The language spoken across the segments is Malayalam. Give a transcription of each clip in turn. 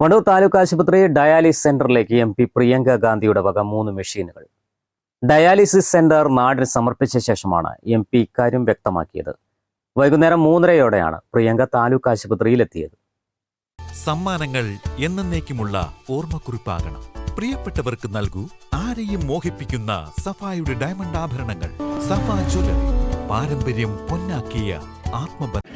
വണ്ടൂർ താലൂക്ക് ആശുപത്രി ഡയാലിസിസ് സെന്ററിലേക്ക് എം പി പ്രിയങ്ക ഗാന്ധിയുടെ വക മൂന്ന് മെഷീനുകൾ. ഡയാലിസിസ് സെന്റർ നാടിന് സമർപ്പിച്ച ശേഷമാണ് എം പി ഇക്കാര്യം വ്യക്തമാക്കിയത്. വൈകുന്നേരം മൂന്നരയോടെയാണ് പ്രിയങ്ക താലൂക്ക് ആശുപത്രിയിലെത്തിയത്. സമ്മാനങ്ങൾ എന്നേക്കുമുള്ള ഓർമ്മക്കുറിപ്പാകണം. പ്രിയപ്പെട്ടവർക്ക് നൽകൂ ആരെയും മോഹിപ്പിക്കുന്ന സഫായുടെ ഡയമണ്ട് ആഭരണങ്ങൾ. സഫാ ജ്വല്ലറി. പാരമ്പര്യം പൊന്നാക്കിയ ആത്മബന്ധം.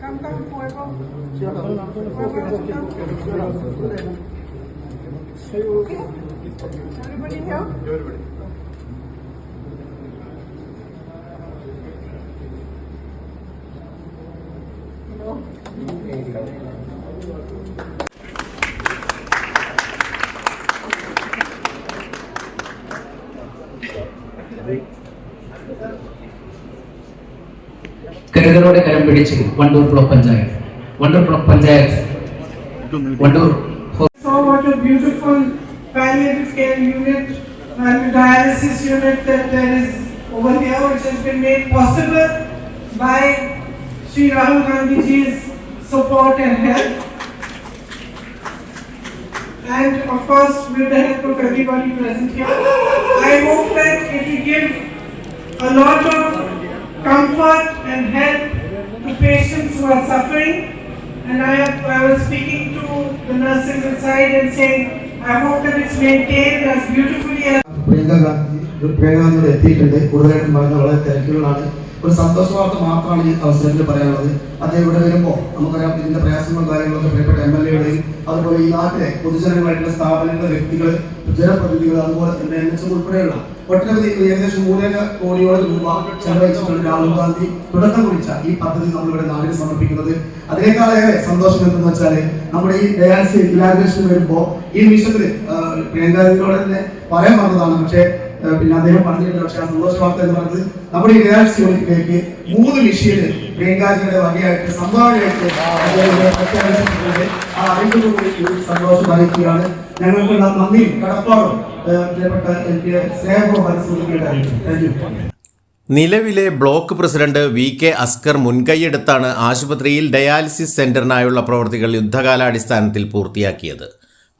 Come, come, fuego. Okay? Everybody here? Everybody. Hello. കരുതലോടെ കരം പിടിച്ച് Wandoor block panchayat Wandoor block panchayat Wandoor So what a beautiful palliative care unit and dialysis unit that there is over here which has been made possible by Sri Rahul Gandhi ji's support and help. And of course with the help of everybody present here. I hope that it will give a lot of comfort and help to patients who are suffering. And I, have, I was speaking to the nurses inside and saying, I hope that it's maintained as beautifully as Priyanka Gandhi Priyanka Gandhi എത്തിയിട്ടുണ്ട് കൂടുതലായിട്ടും പറഞ്ഞ വളരെ തിരക്കുകളാണ് ഒരു സന്തോഷ വാർത്ത മാത്രമാണ് ഈ അവസരത്തിൽ പറയാനുള്ളത്. അദ്ദേഹം ഇവിടെ വരുമ്പോൾ നമുക്കറിയാം ഇതിന്റെ പ്രയാസങ്ങളും കാര്യങ്ങളൊക്കെ പ്രിയപ്പെട്ട എം എൽ എയുടെയും അതുപോലെ ഈ നാട്ടിലെ പൊതുജനങ്ങളായിട്ടുള്ള സ്ഥാപനങ്ങളുടെ വ്യക്തികൾ ജനപ്രതിനിധികൾ അതുപോലെ തന്നെ എൻ എച്ച് ഉൾപ്പെടെയുള്ള ഒട്ടനവധി ഏകദേശം മൂന്നര കോടിയോളം രൂപ ചെലവഴിച്ചുകൊണ്ട് രാഹുൽ ഗാന്ധി തുടക്കം കുറിച്ച ഈ പദ്ധതി നമ്മൾ ഇവിടെ നാടിന് സമർപ്പിക്കുന്നത്. അതിനേക്കാളേറെ സന്തോഷം എന്തെന്ന് വെച്ചാൽ നമ്മുടെ ഈ ഡയാലിസിസ് ഇനാഗ്രേഷൻ വരുമ്പോൾ ഈ വിഷയത്തിൽ പ്രിയങ്ക തന്നെ പറയാൻ വന്നതാണ്. പക്ഷേ പിന്നെ അദ്ദേഹം പറഞ്ഞിട്ടുണ്ട് പക്ഷേ ആ എന്ന് പറയുന്നത് നമ്മുടെ ഈ ഡയാലിസിസ് യൂണിറ്റിലേക്ക് മൂന്ന് മെഷീന് പ്രിയങ്കാജിയുടെ വകയായിട്ട് സംഭാവനയായിട്ട് ആ അറിയിപ്പോടുകൂടി സന്തോഷം അറിയിക്കുകയാണ്. ഞങ്ങൾക്കുള്ള നന്ദിയും കടപ്പാടും നിലവിലെ block president V K Askar മുൻകൈയെടുത്താണ് ആശുപത്രിയിൽ ഡയാലിസിസ് സെന്ററിനായുള്ള പ്രവൃത്തികൾ യുദ്ധകാലാടിസ്ഥാനത്തിൽ പൂർത്തിയാക്കിയത്.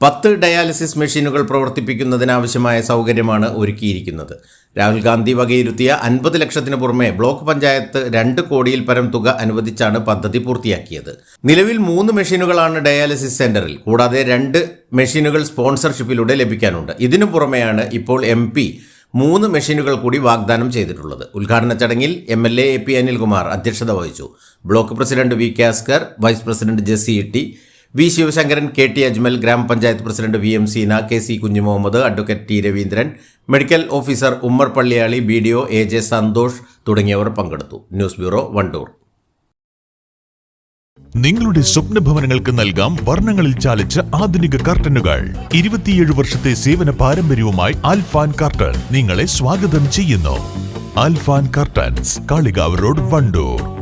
പത്ത് ഡയാലിസിസ് മെഷീനുകൾ പ്രവർത്തിപ്പിക്കുന്നതിനാവശ്യമായ സൗകര്യമാണ് ഒരുക്കിയിരിക്കുന്നത്. രാഹുൽ ഗാന്ധി വകയിരുത്തിയ അൻപത് ലക്ഷത്തിന് പുറമെ ബ്ലോക്ക് പഞ്ചായത്ത് രണ്ട് കോടിയിൽ പരം തുക അനുവദിച്ചാണ് പദ്ധതി പൂർത്തിയാക്കിയത്. നിലവിൽ മൂന്ന് മെഷീനുകളാണ് ഡയാലിസിസ് സെന്ററിൽ. കൂടാതെ രണ്ട് മെഷീനുകൾ സ്പോൺസർഷിപ്പിലൂടെ ലഭിക്കാനുണ്ട്. ഇതിനു പുറമെയാണ് ഇപ്പോൾ എം മൂന്ന് മെഷീനുകൾ കൂടി വാഗ്ദാനം ചെയ്തിട്ടുള്ളത്. ഉദ്ഘാടന ചടങ്ങിൽ M L A A P Anilkumar അധ്യക്ഷത വഹിച്ചു. Block president V കാസ്കർ vice president Jessy Itty V Sivasankaran K T Ajmal ഗ്രാമപഞ്ചായത്ത് president V M Seena K C Kunjumuhammad advocate T Raveendran medical officer Ummer Palliyali B D O A J Santhosh തുടങ്ങിയവർ പങ്കെടുത്തു. News bureau Wandoor. നിങ്ങളുടെ സ്വപ്ന ഭവനങ്ങൾക്ക് നൽകാം വർണങ്ങളിൽ ചാലിച്ച ആധുനിക കർട്ടനുകൾ. ഇരുപത്തിയേഴ് വർഷത്തെ സേവന പാരമ്പര്യവുമായി ആൽഫാൻ കർട്ടൻ നിങ്ങളെ സ്വാഗതം ചെയ്യുന്നു. Alfan curtains Kalikavu road Wandoor.